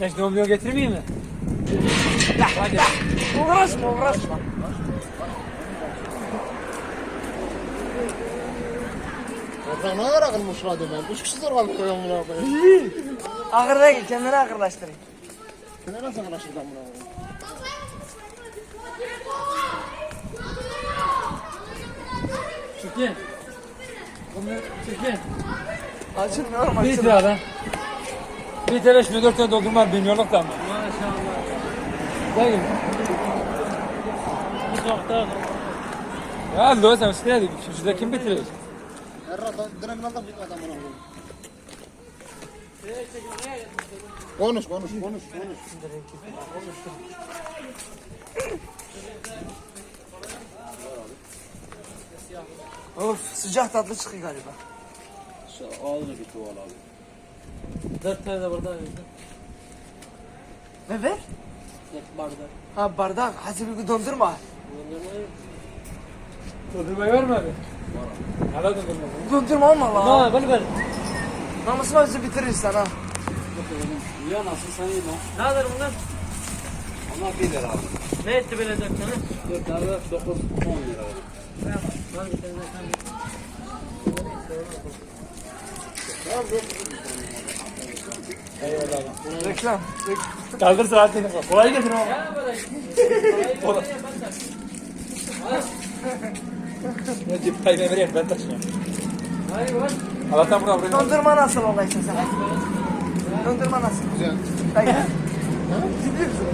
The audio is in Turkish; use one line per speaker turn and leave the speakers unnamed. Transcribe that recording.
Beş domluyor getirmeyeyim mi?
Ya
hadi.
Uğraşma uğraşma.
Oradan ne kadar akılmış lan ben? Üç kişi zor kalmış koyuyorum buna koyuyorum.
Ağır değil, kenara
akırlaştırayım. Kenara sen akırlaştırdan buna koyuyorum.
Çıkın. Bunları çekin.
Açılmıyorum
Bir
açılmıyorum.
liradan. Bir TL şimdi dört tane doldurma bilmiyorlar da mı? Maşallah. Değil. Ya Loğuz sen üstüne dedik. Şurada kim
koyayım. Konuş konuş konuş konuş.
Of sıcak tatlı çıkıyor galiba.
Ağzına gitti o abi.
Dört tane de burada verdim.
Ne ver?
Dört bardak.
Ha bardak. Hadi bir dondurma.
Dondurmayı vermedi. Hala dondurma.
Dondurma olma la.
Ne bana ver.
Namusuma bizi bitirirsen ha.
Ya nasıl sen iyi lan?
Ne kadar bunlar?
Onlar 1 lira abi.
Ne etti böyle dört tane?
4 tane 9 10 lira.
Var bir daha.
Reklam.
Kaldır saatini. Kolay getir ama. Ne cip kaybı vereyim ben taşıyayım. Hayır. Allah'tan buraya buraya.
Dondurma nasıl olaysa sen? Dondurma nasıl?
Güzel.
Dayı. Ciddi misin?